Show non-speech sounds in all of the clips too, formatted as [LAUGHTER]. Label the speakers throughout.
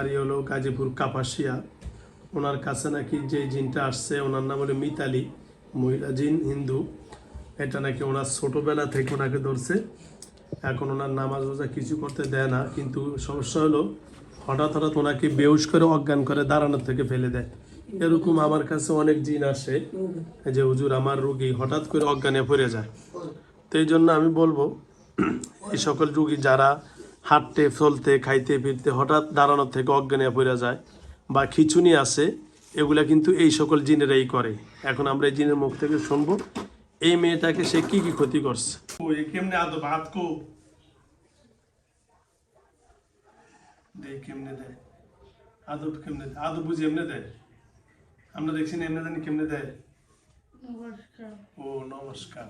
Speaker 1: বাড়ি হলো গাজীপুর কাপাসিয়া। ওনার কাছে নাকি যে জিনটা আসছে, ওনার নাম হলো মিতালি, মহিলা জিন, হিন্দু। এটা নাকি ওনার ছোটবেলা থেকে ওনাকে ধরছে। এখন ওনার নামাজ রোজা কিছু করতে দেয় না, কিন্তু সমস্যা হলো হঠাৎ হঠাৎ ওনাকে বেউস করে অজ্ঞান করে দাঁড়ানোর থেকে ফেলে দেয়। এরকম আমার কাছে অনেক জিন আসে যে হুজুর আমার রুগী হঠাৎ করে অজ্ঞানে পড়ে যায়। তো এই জন্য আমি বলব, এই সকল রুগী যারা হাঁটতে চলতে খাইতে ফিরতে হঠাৎ দাঁড়ানোর থেকে অজ্ঞানে পড়ে যায় বা খিচুনি আছে এগুলা কিন্তু এই সকল জিনেরাই করে। এখন আমরা এই জিনের মুখ থেকে শুনব এই মেয়েটাকে সে কি কি ক্ষতি করছে? কেমনে আদব হাত কো? দে কেমনে দেয়? আদব কেমনে দেয়? আদব বুঝি এমনে দেয়? আমরা দেখছি না এমনি জানি কেমনে দেয়? ও নমস্কার।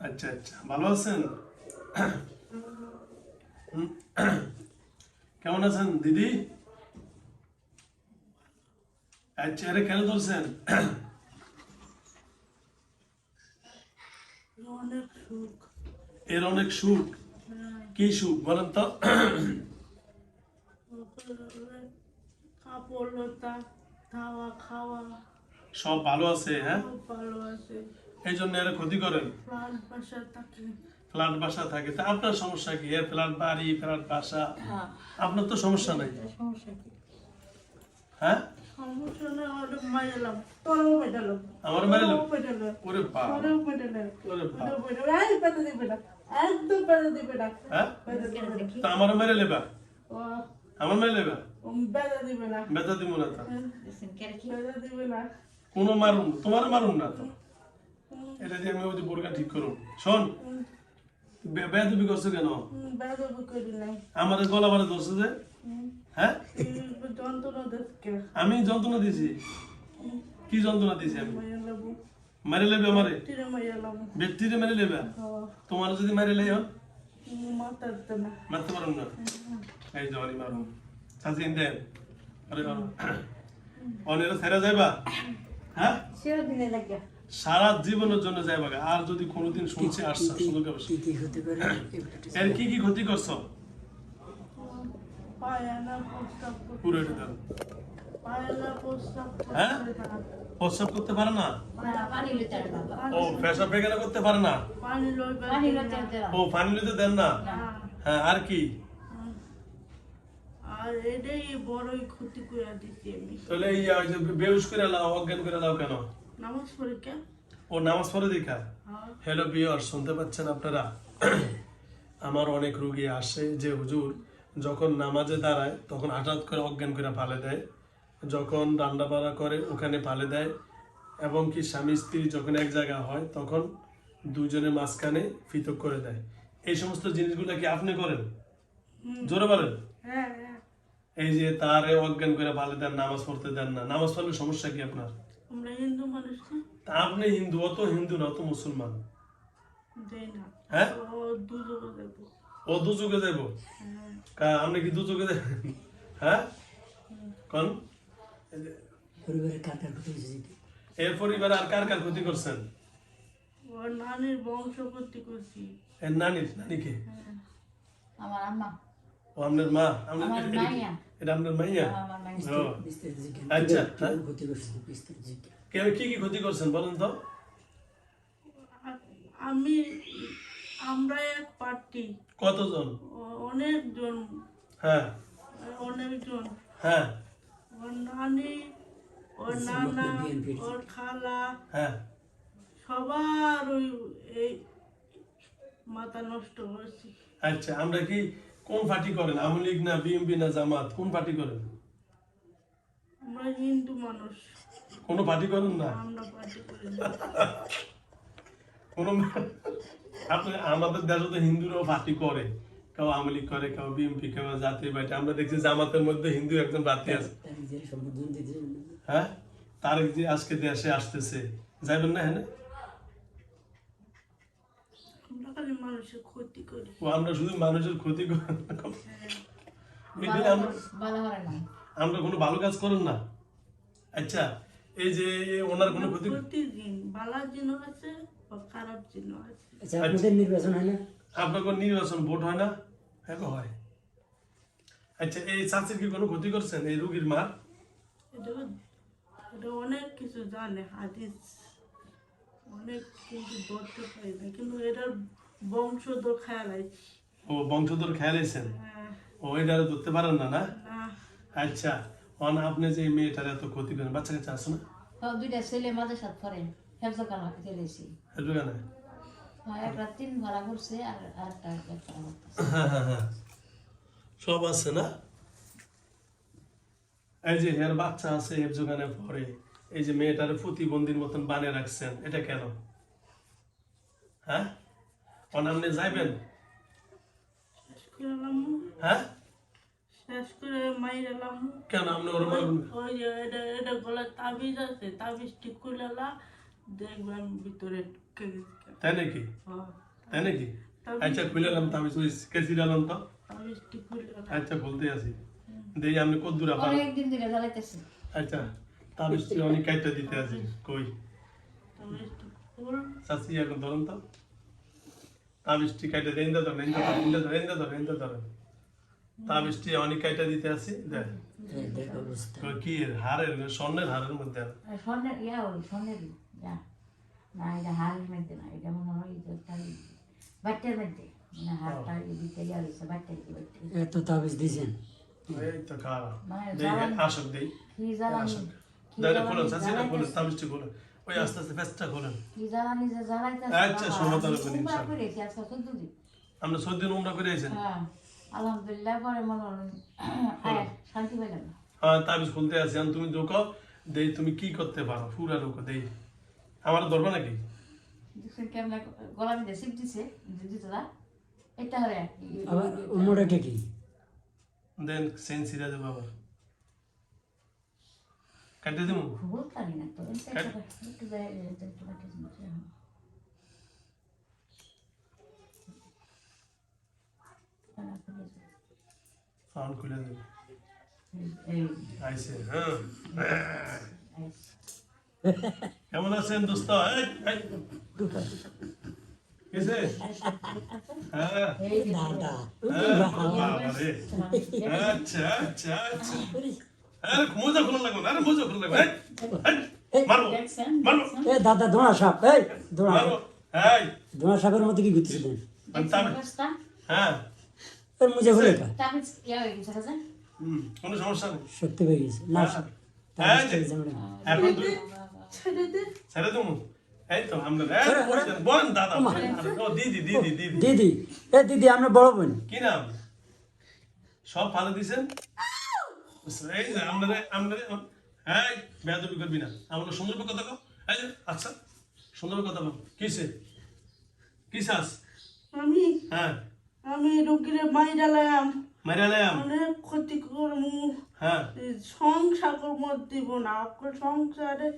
Speaker 1: আচ্ছা আচ্ছা। ভালো আছেন। কেমন আছেন দিদি? আচ্ছা আরে কেন ধরছেন এর অনেক সুখ। কি সুখ বলেন তো? সব ভালো আছে হ্যাঁ?
Speaker 2: ভালো আছে।
Speaker 1: এই জন্য এরা ক্ষতি করেন। ফ্ল্যাট বাসা থাকে তা আপনার সমস্যা কি? এর ফ্ল্যাট বাড়ি ফ্ল্যাট বাসা? আপনার তো সমস্যা নাই।
Speaker 2: সমস্যা কি?
Speaker 1: হ্যাঁ? আমার? ওরে ওরে
Speaker 2: একদম পেটা দিবে না।
Speaker 1: হ্যাঁ? তা আমার মেরে লেবা? আমার মেরে লেবা?
Speaker 2: পেটা দিবে না।
Speaker 1: বেতা দিব না তো?
Speaker 2: পেটা দিবে না।
Speaker 1: কোনো মারুন তোমার মারুন না তো? এটা দিয়ে আমি ওই বোরকা ঠিক করুন। শোন বেদবি করছ কেন?
Speaker 2: নাই।
Speaker 1: গলা বারে ধরছে যে। হ্যাঁ? আমি যন্ত্রণা দিছি? কি যন্ত্রণা দিছি আমি? মেরে লেবে আমারে? ব্যক্তিরে মেরে লেবে তোমার যদি মেরে লেই
Speaker 2: না।
Speaker 1: মারতে পারুন না? এই জওয়ানি মারুন সাজিন দেন। আরে মারুন অনেরা ছেড়ে যাইবা? হ্যাঁ? সারা জীবনের জন্য যাইবা গা। আর যদি কোনোদিন শুনছে আসছে
Speaker 3: পারে?
Speaker 1: এর কি কি ক্ষতি করছ?
Speaker 2: পায়না
Speaker 1: পুরো এটা দেন
Speaker 2: পায়না প্রস্তাব করতে
Speaker 1: হ্যাঁ? প্রস্রাব করতে পারে না? ও পেশাব পায়খানা করতে পারে না?
Speaker 2: পানি লইবে না।
Speaker 1: ও পানি নিতে দেন না?
Speaker 2: হ্যাঁ।
Speaker 1: হ্যাঁ আর কি?
Speaker 2: আর এটাই বড়ই ক্ষতি করে দিচ্ছি
Speaker 1: তাহলে এই আহ, যে বেহুশ করে লাও অজ্ঞান করে লাও কেন?
Speaker 2: নামাজ পরীক্ষা
Speaker 1: ও নামাজ পড়ে দেখা?
Speaker 2: হ্যাঁ।
Speaker 1: হ্যালো বিয়র শুনতে পাচ্ছেন আপনারা? আমার অনেক রুগী আসে যে হুজুর যখন নামাজে দাঁড়ায় তখন হঠাৎ করে অজ্ঞান করে পালে দেয়। যখন রান্না বাড়া করে ওখানে পালে দেয়। এবং কি স্বামী স্ত্রী যখন এক জায়গা হয় তখন দুজনের মাঝখানে পৃথক করে দেয়। এই সমস্ত জিনিসগুলো কি আপনি করেন? জোরে বলেন।
Speaker 2: হ্যাঁ হ্যাঁ।
Speaker 1: এই যে তারে অজ্ঞান করে পালে দেন নামাজ পড়তে দেন না। নামাজ পড়লে সমস্যা কি আপনার?
Speaker 2: আমরা হিন্দু মানুষ
Speaker 1: তা আপনি হিন্দু অত হিন্দু না অত মুসলমান। হ্যাঁ?
Speaker 2: ও
Speaker 1: যাইব
Speaker 2: হ্যাঁ।
Speaker 1: আপনি কি দু চোখে যাবেন হ্যাঁ? কোন? এর পরিবারে আর কার কার ক্ষতি করছেন?
Speaker 2: ওর নানির বংশ করতে করছি।
Speaker 1: এর নানির? নানিকে?
Speaker 2: হ্যাঁ।
Speaker 4: আমার আম্মা।
Speaker 1: ও আপনার মা? আপনার এটা- আপনার মাইয়া?
Speaker 4: আমার মাইয়া।
Speaker 1: ও।
Speaker 3: বিস্তারিত জিজ্ঞাসা
Speaker 1: আচ্ছা,
Speaker 3: কীভাবে
Speaker 1: হ্যাঁ।
Speaker 3: ক্ষতি করছে বিস্তারিত জিজ্ঞাসা?
Speaker 1: কে- কি কি ক্ষতি করছেন বলেন তো?
Speaker 2: আমি আমরা এক পার্টি।
Speaker 1: কতজন?
Speaker 2: অনেকজন।
Speaker 1: হ্যাঁ।
Speaker 2: অনেকজন।
Speaker 1: হ্যাঁ।
Speaker 2: ওর নানি ওর নানা ওর খালা।
Speaker 1: হ্যাঁ।
Speaker 2: সবার ওই এই মাথা নষ্ট হয়েছে।
Speaker 1: আচ্ছা আমরা কি কোন পার্টি করেন? আওয়ামী লীগ না বিএনপি না জামাত? কোন পার্টি করেন?
Speaker 2: আমরা হিন্দু মানুষ।
Speaker 1: কোনো পার্টি করেন না?
Speaker 2: আমরা পার্টি করি না।
Speaker 1: কোনো আপনি আমাদের দেশে তো হিন্দুরাও পার্টি করে। কেউ আওয়ামী লীগ করে কেউ বিএনপি কেউ জাতীয় পার্টি। আমরা দেখছি জামাতের মধ্যে হিন্দু একজন প্রার্থী আছে।
Speaker 3: তার
Speaker 1: হ্যাঁ? তারেক যে আজকে দেশে আসতেছে। যাবেন না হ্যাঁ
Speaker 2: আমরা খালি মানুষের ক্ষতি করি।
Speaker 1: ও আমরা শুধু মানুষের ক্ষতি করি। আমরা
Speaker 4: ভালো হয় না
Speaker 1: আমরা কোনো ভালো কাজ করেন না। আচ্ছা এই যে ওনার কোনো ক্ষতি
Speaker 2: প্রতিদিন ভালো জিনিস আছে খারাপ জিনিস আছে।
Speaker 3: আচ্ছা আপনাদের নির্বাচন হয় না?
Speaker 1: আপনার কোনো নির্বাচন ভোট হয় না? হ্যাঁ হয়। আচ্ছা এই চাষির কি কোনো ক্ষতি করছেন? এই রুগীর মা?
Speaker 2: এটা এটা অনেক কিছু জানে হাদিস। অনেক কিন্তু ধরতে পারি না কিন্তু এটার বংশধর খেয়াল আছে।
Speaker 1: ও বংশধর খেয়াল আছেন?
Speaker 2: হ্যাঁ,
Speaker 1: ও এটা ধরতে পারেন না না? আচ্ছা অন আপনি যে মেয়েটার এত ক্ষতি করেন বাচ্চা না?
Speaker 4: দুইটা ছেলে মাঝে একটা তিন ভাড়া করছে আর আরেকটা একটা করতেছে।
Speaker 1: হ্যাঁ হ্যাঁ সব আছে না? এই যে হের বাচ্চা আছে পরে এই যে মেয়েটার প্রতিবন্ধীর মতন বানিয়ে রাখছেন এটা কেন? হ্যাঁ? যাইবেন?
Speaker 2: করে
Speaker 1: হ্যাঁ?
Speaker 2: শেষ করে মাইর
Speaker 1: কেন? আপনি ওর
Speaker 2: ওই যে এটা এটা গলায় তাবিজ আছে তাবিজ ঠিক করে দেখবেন ভিতরে
Speaker 1: তাই নাকি?
Speaker 2: হ্যাঁ,
Speaker 1: তাই নাকি? আচ্ছা খুলে এলাম তো আমি কেসি দিলাম তো।
Speaker 2: তাবিজ ঠিক করে
Speaker 1: আচ্ছা খুলতে আছি। দেখি আপনি কত দূর আবার?
Speaker 4: অনেকদিন ধরে জ্বালাইতেছে।
Speaker 1: আচ্ছা তাবিজ অনেক কাইটা দিতে আছি। কই? চাচি এখন ধরুন তো। তাবিজটি কাইটা দেন দা ধরেন দেন দা ধরেন দা ধরেন দা ধরেন তাবিজটি অনেক কাইটা দিতে আসি দেখ কই কি হারের স্বর্ণের হারের মধ্যে
Speaker 4: স্বর্ণের ইয়া ওই স্বর্ণের না এটা হারের মধ্যে না এটা মনে হয় বাচ্চার মধ্যে। মানে
Speaker 3: এত তাবিজ দিয়েছেন।
Speaker 1: এই তো আসক দেই।
Speaker 4: কি কি।
Speaker 1: তাবিজটি ওই আস্তে আস্তে ফেসটা খুলুন
Speaker 4: কি জ্বালানি যে
Speaker 1: আচ্ছা,
Speaker 4: বাবা,
Speaker 1: সমাধান
Speaker 4: আমি
Speaker 1: হবে
Speaker 4: উমরা
Speaker 1: ইনশাআল্লাহ।
Speaker 4: করেছি আজকে চোদ্দ দিন
Speaker 1: উমরা করে আইছেন?
Speaker 4: হ্যাঁ আলহামদুলিল্লাহ পরে মনে হলো আয়, শান্তি পেলাম না
Speaker 1: হ্যাঁ তাবিজ খুলতে আছি। তুমি ঢোকো দেই তুমি কি করতে পারো? পুরা ঢোকো দেই। আমার ধরবে নাকি?
Speaker 4: কেমন গলা মধ্যে সিপ দিছে দিতে এটা হরে
Speaker 3: কি।
Speaker 1: দেন সেন সিরা দেবো আবার কাটে দেবো
Speaker 4: খুব পারি না তো একটু বাইরে একটু কাটে দিচ্ছে
Speaker 1: সাউন্ড খুলে দেবো আইসে হ্যাঁ কেমন আছেন দোস্ত। কিসে হ্যাঁ। আচ্ছা আচ্ছা আচ্ছা মোজা খোলা লাগবে না, মোজা খোলা লাগবে এই, এই, মারবো মারবো।
Speaker 3: এ দাদা সাপ এই সাপের মতো কি ঘুরতেছিলেন
Speaker 1: হ্যাঁ।
Speaker 3: এর মুজে ভুলে কা
Speaker 4: হয়ে গেছে
Speaker 1: হুম, কোনো সমস্যা নেই।
Speaker 3: শক্তি পেয়ে গেছে। না
Speaker 1: হ্যাঁ। এখন তুই
Speaker 2: ছেড়ে
Speaker 1: দেবো। দাদা। ও দিদি দিদি দিদি।
Speaker 3: দিদি। এ দিদি আমরা বড় বোন।
Speaker 1: কি নাম? সব ভালো দিছেন? এই যে আপনারা আপনারা এই বেয়াদবি করবি না। আমরা সুন্দর কথা কও। এই আচ্ছা কথা বল। কিসে
Speaker 2: আমি
Speaker 1: হ্যাঁ।
Speaker 2: আমি রোগীরে
Speaker 1: লাম
Speaker 2: অনেক ক্ষতি করমু।
Speaker 1: হ্যাঁ।
Speaker 2: সংসার কর্ম দিব না আপনার সংসারে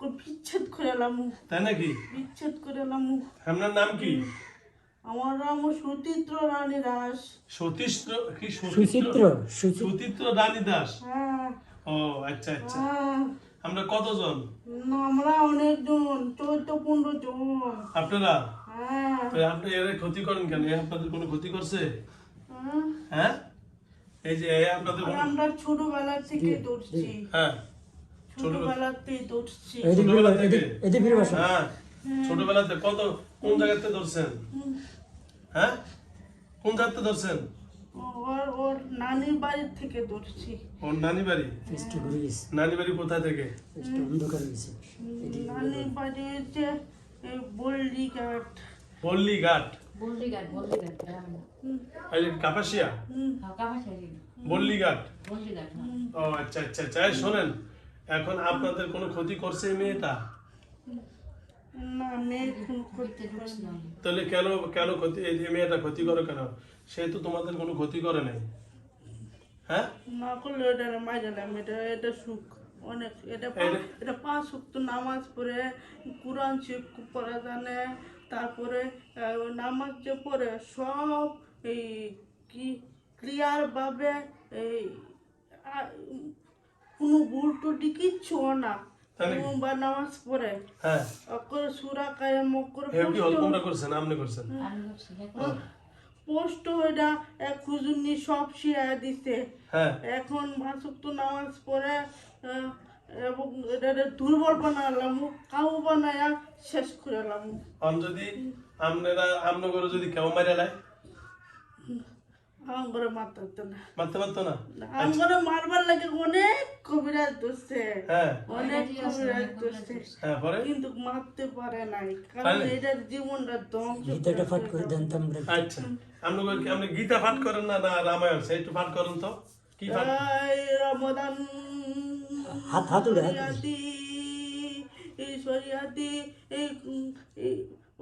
Speaker 2: বিচ্ছেদ করে এলাম
Speaker 1: তাই নাকি?
Speaker 2: বিচ্ছেদ করে এলাম
Speaker 1: আপনার নাম কি?
Speaker 2: আমার নাম সুচিত্র রানী দাস।
Speaker 1: সতীশ্র কি
Speaker 3: সুচিত্র? সুচিত্র
Speaker 1: রানী দাস?
Speaker 2: হ্যাঁ।
Speaker 1: ও আচ্ছা আচ্ছা।
Speaker 2: হ্যাঁ।
Speaker 1: আমরা কতজন?
Speaker 2: আমরা অনেকজন চৌদ্দ পনেরো জন।
Speaker 1: আপনারা?
Speaker 2: হ্যাঁ।
Speaker 1: আপনি এর ক্ষতি করেন কেন? আপনাদের কোনো ক্ষতি করছে?
Speaker 2: হ্যাঁ।
Speaker 1: এই যে আপনাদের
Speaker 2: আমরা ছোটবেলা থেকে ধরছি।
Speaker 1: হ্যাঁ।
Speaker 2: ছোটবেলাতে ধরছি।
Speaker 3: এদিক
Speaker 1: ছোটবেলা থেকে?
Speaker 3: এদিক- এদিক ফিরে বসো
Speaker 1: হ্যাঁ। ছোটবেলাতে কত কোন জায়গাতে ধরছেন? হ্যাঁ? কোন জায়গাতে ধরছেন?
Speaker 2: ওর ওর নানির বাড়ি থেকে ধরছি।
Speaker 1: ওর নানি বাড়ি?
Speaker 3: ফেসটা ঘুরে
Speaker 1: নানি বাড়ি কোথা থেকে?
Speaker 3: ফেসটা অন্ধকার গেছে।
Speaker 2: নানির বাড়ি হচ্ছে এই বল্লি ঘাট
Speaker 1: পল্লী ঘাট
Speaker 4: বললি গাট বললি গাট গ্রামে।
Speaker 1: এই যে কাপাসিয়া? বললি
Speaker 4: গাট
Speaker 1: ও আচ্ছা আচ্ছা আচ্ছা। শোনেন এখন আপনাদের কোনো ক্ষতি করছে এই মেয়েটা? তাহলে কেন কেন ক্ষতি এই মেয়েটা ক্ষতি করে কেন? সে তো তোমাদের কোনো ক্ষতি করে নাই। হ্যাঁ?
Speaker 2: না করলে এটা এটা এটা সুখ। অনেক এটা
Speaker 1: এটা-
Speaker 2: পাঁচ নামাজ পড়ে কোরআন শিখ পড়া জানে তারপরে নামাজ যে পড়ে সব এই কি ক্লিয়ার ভাবে এই কোনো ভুল টুটি কিচ্ছু না।
Speaker 1: তাই
Speaker 2: নামাজ পড়ে।
Speaker 1: হ্যাঁ।
Speaker 2: অকর সুরা কায়াম অকর
Speaker 1: হেউ কি করছেন? আপনি করছেন
Speaker 2: পোস্ট ওইটা এক খুজুনি সব শিয়া দিছে।
Speaker 1: হ্যাঁ।
Speaker 2: এখন মাসুক তো নামাজ পড়ে এবং এটা দুর্বল বানালাম কাউ বানায়া শেষ করে এলাম
Speaker 1: যদি আপনারা আপনার যদি কেউ মারে
Speaker 2: আমার ঘরে না।
Speaker 1: মারতে পারতো না?
Speaker 2: আমার মারবার লাগে অনেক কবিরাজ ধরছে।
Speaker 1: হ্যাঁ।
Speaker 2: অনেক কবিরাজ ধরছে।
Speaker 1: হ্যাঁ
Speaker 2: কিন্তু মারতে পারে নাই কারণ
Speaker 1: পারে
Speaker 2: জীবনটা ধ্বংস
Speaker 3: গীতাটা ফাট করে দেন তো আমরা।
Speaker 1: আচ্ছা। আপনি আপনি গীতা পাঠ করেন না না রামায়ণ? সেই একটু পাঠ করেন তো। কি পাঠ?
Speaker 2: রমদান
Speaker 3: হাত হাত উড়ে হাত উড়ে।
Speaker 2: এই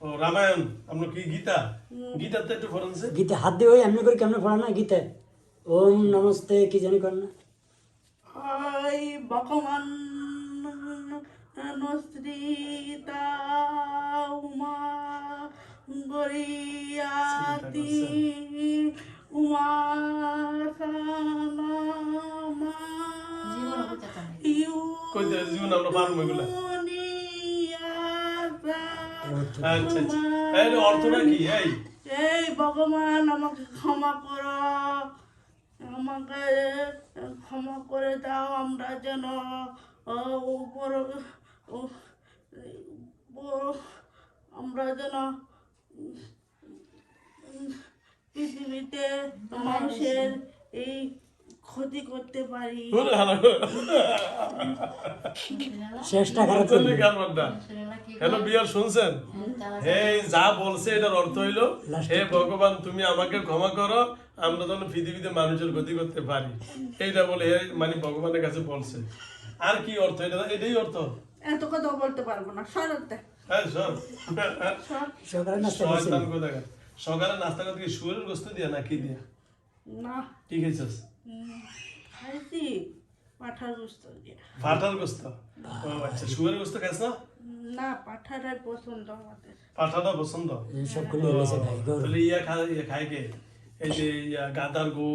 Speaker 1: ও রামায়ণ আপনার কি গীতা? গীতা তো একটু সে
Speaker 3: গীতা হাত দিয়ে ওই এমনি করে কেমন পড়া না গীতা? ওম নমস্তে কি জানি কর না।
Speaker 2: Bakaman Nostrita Uma Goriati Uma Sanama
Speaker 4: জীবন বুঝতে
Speaker 1: কই জীবন আমরা পারব এগুলা? আচ্ছা আচ্ছা। অর্থটা কি? এই।
Speaker 2: এই। ভগবান আমাকে ক্ষমা করো। আমাকে ক্ষমা করে দাও আমরা যেন ও, উপর আমরা যেন পৃথিবীতে মানুষের এই ক্ষতি করতে পারি।
Speaker 3: চেষ্টা
Speaker 1: হ্যালো বিয়ার শুনছেন? হে যা বলছে এটার অর্থ হইল হে ভগবান তুমি আমাকে ক্ষমা করো আমরা যেন পৃথিবীতে মানুষের ক্ষতি করতে পারি। এইটা বলে হে মানে ভগবানের কাছে বলছে। আর কি অর্থ এটা? এটাই অর্থ?
Speaker 2: এত কথা বলতে পারব না সরতে
Speaker 1: হ্যাঁ
Speaker 2: সর।
Speaker 3: সকালে নাস্তা।
Speaker 1: সকালে করতে কি শুয়ারের গোস্ত দিয়া না কি দিয়া?
Speaker 2: না।
Speaker 1: কি খেয়েছিস
Speaker 2: উম, খাইছি পাঠার গুস্ত দিয়ে।
Speaker 1: পাঠার গোস্ত? ও আচ্ছা শুয়ারের গোস্ত খাইছ? না
Speaker 2: না পাঠাটাই পছন্দ আমাদের।
Speaker 1: পাঠাটা পছন্দ?
Speaker 3: এই সবগুলো এলেছে খাই
Speaker 1: তাহলে ইয়া খায় ইয়া খায় কে? এই যে ইয়া গাদার গো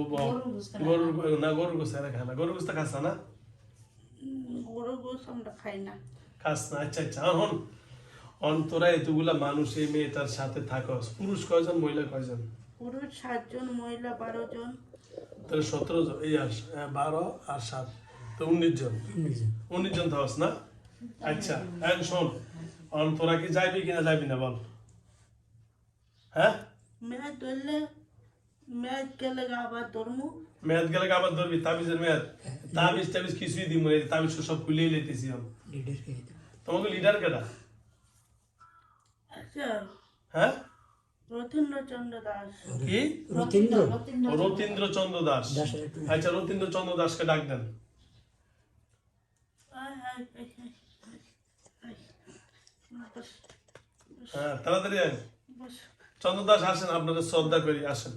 Speaker 1: গরুর না গরুর গোস্ত এরা খায় না। গরুর গোস্ত খাস না?
Speaker 2: উম, গরু আমরা খাই না।
Speaker 1: খাস না আচ্ছা আচ্ছা হন অন্তরা এতগুলা মানুষ এই মেয়েটার সাথে থাকস। পুরুষ কয়জন মহিলা কয়জন?
Speaker 2: পুরুষ সাতজন মহিলা বারো জন।
Speaker 1: তাহলে সতেরো জন এই আর বারো আর সাত তো উনিশ জন। উনিশ জন। থাকস না? আচ্ছা এখন শোন অন তোরা কি যাইবি কিনা যাইবি না বল। হ্যাঁ?
Speaker 2: ম্যাচ ধরলে ম্যাচ গেলে আবার ধরমু।
Speaker 1: মেয়াদ গেলে আবার ধরবি তাবিজের মেয়াদ। তাবিজ টাবিজ কিছুই দিব না তাবিজ সব খুলেই লেতেছি আমি। তোমাকে লিডার কেটা
Speaker 2: আচ্ছা।
Speaker 1: হ্যাঁ?
Speaker 2: রথীন্দ্র? চন্দ্র দাস।
Speaker 1: কি
Speaker 3: রতীন্দ্র
Speaker 1: রতীন্দ্র দাস আচ্ছা রতীন্দ্র চন্দ্র দাসকে ডাক দেন। হ্যাঁ তাড়াতাড়ি আয়। চন্দ্র দাস আসেন আপনাদের শ্রদ্ধা করি আসেন।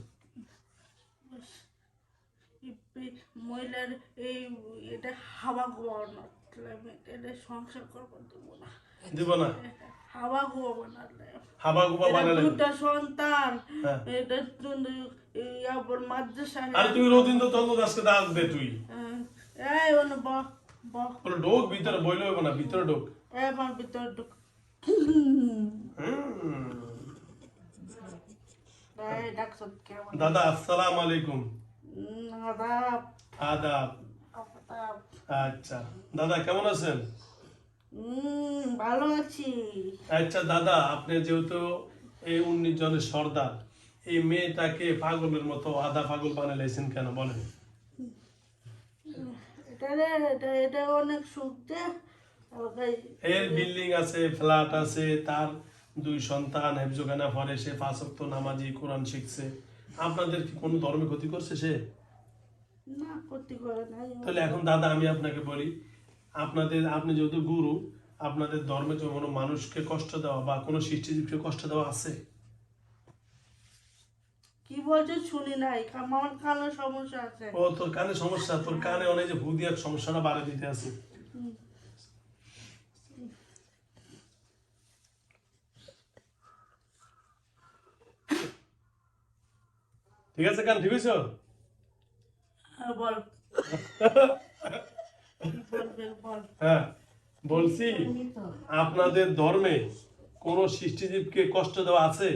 Speaker 2: এই- এই মহিলার এই এটা হাওয়া গোয়ানো এটা সংসার করব দেবো না।
Speaker 1: দিব না।
Speaker 2: হাওয়া গোয়া বানালে
Speaker 1: হাবা গুবা
Speaker 2: এরা দুটা সন্তান। এটা কিন্তু মাদ্রাসা
Speaker 1: আরে তুই রতীন্দ্র চন্দ্র দাসকে ডাক দে তুই
Speaker 2: এই অন্য বক বক
Speaker 1: বলে ঢোক ভিতরে বইলে হইব না ভিতরে ঢোক
Speaker 2: এবার ভিতর ঢুক
Speaker 1: হুম।
Speaker 2: এই ডাকছ কেমন
Speaker 1: দাদা আসসালাম আলাইকুম
Speaker 2: আদাব
Speaker 1: আদাব
Speaker 2: আদাব
Speaker 1: আচ্ছা দাদা কেমন আছেন
Speaker 2: ভালো আছি।
Speaker 1: আচ্ছা দাদা আপনি যেহেতু এই উনিশ জনের সর্দার এই মেয়েটাকে পাগলের মতো আধা পাগল বানাইলেছেন কেন বলেন।
Speaker 2: এটা অনেক সুখ
Speaker 1: এর বিল্ডিং আছে ফ্ল্যাট আছে তার দুই সন্তান হেফজোখানা পরে সে পাঁচক্ত নামাজি কোরআন শিখছে। আপনাদের কি কোনো ধর্মে ক্ষতি করছে সে?
Speaker 2: না ক্ষতি করে নাই।
Speaker 1: তাহলে এখন দাদা আমি আপনাকে বলি আপনাদের আপনি যেহেতু গুরু আপনাদের ধর্মে যে কোনো মানুষকে কষ্ট দেওয়া বা কোনো সৃষ্টিজীবকে কষ্ট দেওয়া আছে?
Speaker 2: কি বলছো শুনি নাই? আমার কানে সমস্যা আছে।
Speaker 1: ও তোর কানে সমস্যা? তোর কানে অনেক যে ভূ দিয়ে সমস্যাটা বাড়ে দিতে আছে। ঠিক আছে কান ঠিক আছে
Speaker 2: বল। [LAUGHS]
Speaker 1: হ্যাঁ বলছি আপনাদের ধর্মে কোন সৃষ্টিজীবকে কষ্ট দেওয়া আছে?